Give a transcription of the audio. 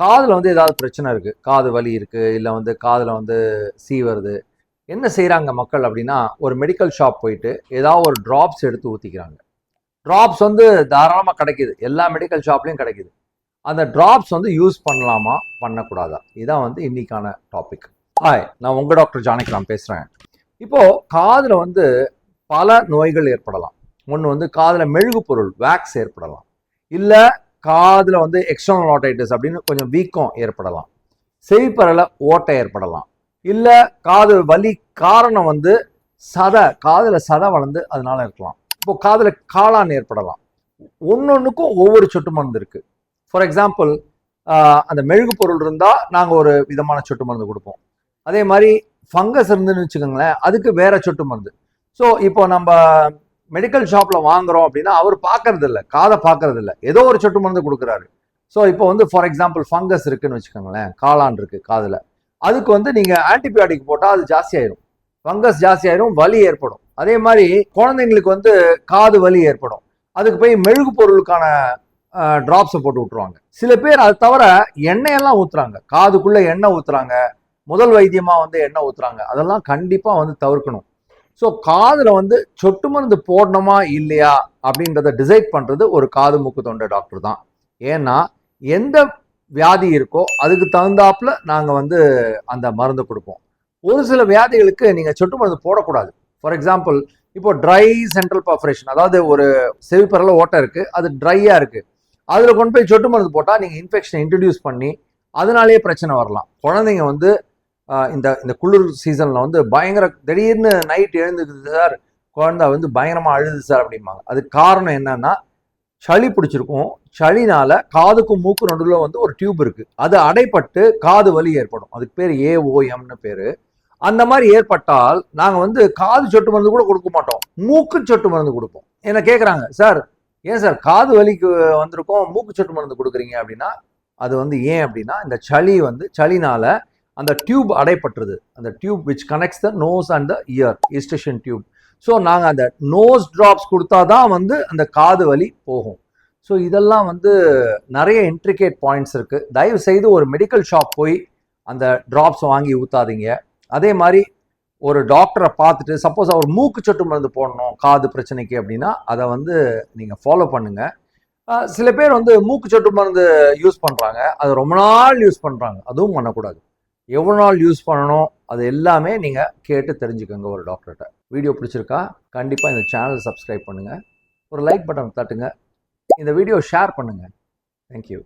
காதில் வந்து ஏதாவது பிரச்சனை இருக்குது காது வலி இருக்குது இல்லை வந்து காதில் வந்து சீ வருது. என்ன செய்கிறாங்க மக்கள் அப்படின்னா ஒரு மெடிக்கல் ஷாப் போயிட்டு ஏதாவது ஒரு ட்ராப்ஸ் எடுத்து ஊற்றிக்கிறாங்க ட்ராப்ஸ் வந்து தாராளமாக கிடைக்குது. எல்லா மெடிக்கல் ஷாப்லேயும் கிடைக்குது. அந்த ட்ராப்ஸ் வந்து யூஸ் பண்ணலாமா? பண்ணக்கூடாதா? இதான் வந்து இன்னைக்கான டாபிக் ஹாய் நான் உங்கள் டாக்டர் ஜானகிராம் பேசுகிறேன் இப்போது காதில் வந்து பல நோய்கள் ஏற்படலாம். ஒன்று வந்து காதில் மெழுகு பொருள் வேக்ஸ் ஏற்படலாம். இல்லை காதில் வந்து எக்ஸ்டர்னல் ஆட்டைட்டிஸ் அப்படின்னு கொஞ்சம் வீக்கம் ஏற்படலாம். செவிப்பறையில் ஓட்டை ஏற்படலாம். இல்லை காது வலி காரணம் வந்து சதை காதில் சதை வளர்ந்து அதனால இருக்கலாம். இப்போ காதில் காளான் ஏற்படலாம். ஒன்னொன்றுக்கும் ஒவ்வொரு சொட்டு மருந்து இருக்குது ஃபார் எக்ஸாம்பிள் அந்த மெழுகு பொருள் இருந்தால் நாங்கள் ஒரு விதமான சொட்டு மருந்து கொடுப்போம். அதே மாதிரி ஃபங்கஸ் இருந்துன்னு வச்சுக்கோங்களேன் அதுக்கு வேற சொட்டு மருந்து. ஸோ இப்போ நம்ம மெடிக்கல் ஷாப்பில் வாங்குறோம் அப்படின்னா அவர் பார்க்கறது இல்லை காதை பார்க்கறது இல்லை ஏதோ ஒரு சொட்டு மருந்து கொடுக்குறாரு. ஸோ இப்போ வந்து ஃபார் எக்ஸாம்பிள் ஃபங்கஸ் இருக்குன்னு வச்சுக்கோங்களேன். காளான் இருக்குது காதில். அதுக்கு வந்து நீங்கள் ஆன்டிபயோட்டிக் போட்டால் அது ஜாஸ்தியாயிரும். ஃபங்கஸ் ஜாஸ்தியாயிரும் வலி ஏற்படும். அதே மாதிரி குழந்தைங்களுக்கு வந்து காது வலி ஏற்படும். அதுக்கு போய் மெழுகு பொருளுக்கான ட்ராப்ஸை போட்டு விட்டுருவாங்க. சில பேர் அது தவிர எண்ணெயெல்லாம் ஊற்றுறாங்க காதுக்குள்ளே எண்ணெய் ஊற்றுறாங்க முதல் வைத்தியமாக வந்து எண்ணெய் ஊற்றுறாங்க அதெல்லாம் கண்டிப்பாக வந்து தவிர்க்கணும். ஸோ காதில் வந்து சொட்டு மருந்து போடணுமா இல்லையா அப்படின்றத டிசைட் பண்ணுறது ஒரு காது மூக்கு தொண்டை டாக்டர் தான். ஏன்னா எந்த வியாதி இருக்கோ அதுக்கு தகுந்தாப்புல நாங்கள் வந்து அந்த மருந்து கொடுப்போம். ஒரு சில வியாதிகளுக்கு நீங்கள் சொட்டு மருந்து போடக்கூடாது. ஃபார் எக்ஸாம்பிள் இப்போ ட்ரை சென்ட்ரல் பர்ஃபரேஷன் அதாவது ஒரு செவிப்பரில் ஓட்டை இருக்குது அது ட்ரையாக இருக்குது அதில் கொண்டு போய் சொட்டு மருந்து போட்டால் நீங்கள் இன்ஃபெக்ஷனை இன்ட்ரடியூஸ் பண்ணி அதனாலேயே பிரச்சனை வரலாம். குழந்தைங்க வந்து இந்த இந்த குளிர் சீசனில் வந்து பயங்கர திடீர்னு நைட் எழுந்துக்குது சார் குழந்தை வந்து பயங்கரமாக அழுது சார் அப்படிம்பாங்க. அதுக்கு காரணம் என்னன்னா சளி பிடிச்சிருக்கும். சளினால காதுக்கும் மூக்கு நடுவில் வந்து ஒரு டியூப் இருக்கு. அது அடைப்பட்டு காது வலி ஏற்படும். அதுக்கு பேர் ஏஓஎம்னு பேர். அந்த மாதிரி ஏற்பட்டால் நாங்கள் வந்து காது சொட்டு மருந்து கூட கொடுக்க மாட்டோம். மூக்கு சொட்டு மருந்து கொடுப்போம். என்ன கேட்குறாங்க சார் ஏன் சார் காது வலிக்கு வந்திருக்கோம்? மூக்கு சொட்டு மருந்து கொடுக்குறீங்க அப்படின்னா அது வந்து ஏன் அப்படின்னா இந்த சளி வந்து சளினால அந்த டியூப் அடைப்பட்டுருது. அந்த tube which connects the nose and the ear Eustachian tube so நாங்கள் அந்த நோஸ் ட்ராப்ஸ் கொடுத்தா தான் வந்து அந்த காது வலி போகும். ஸோ இதெல்லாம் வந்து நிறைய இன்ட்ரிகேட் பாயிண்ட்ஸ் இருக்குது தயவு செய்து ஒரு மெடிக்கல் ஷாப் போய் அந்த ட்ராப்ஸ் வாங்கி ஊற்றாதீங்க அதே மாதிரி ஒரு டாக்டரை பார்த்துட்டு சப்போஸ் அவர் மூக்கு சொட்டு மருந்து போடணும் காது பிரச்சனைக்கு அப்படின்னா அதை வந்து நீங்கள் ஃபாலோ பண்ணுங்கள் சில பேர் வந்து மூக்கு சொட்டு மருந்து யூஸ் பண்ணுறாங்க அது ரொம்ப நாள் யூஸ் பண்ணுறாங்க அதுவும் பண்ணக்கூடாது. எவ்வளோ நாள் யூஸ் பண்ணணும் அது எல்லாமே நீங்கள் கேட்டு தெரிஞ்சுக்கோங்க ஒரு டாக்டர்கிட்ட வீடியோ பிடிச்சிருக்கா கண்டிப்பாக இந்த சேனலை சப்ஸ்கிரைப் பண்ணுங்கள் ஒரு லைக் பட்டன் தட்டுங்க. இந்த வீடியோ ஷேர் பண்ணுங்கள் தேங்க்யூ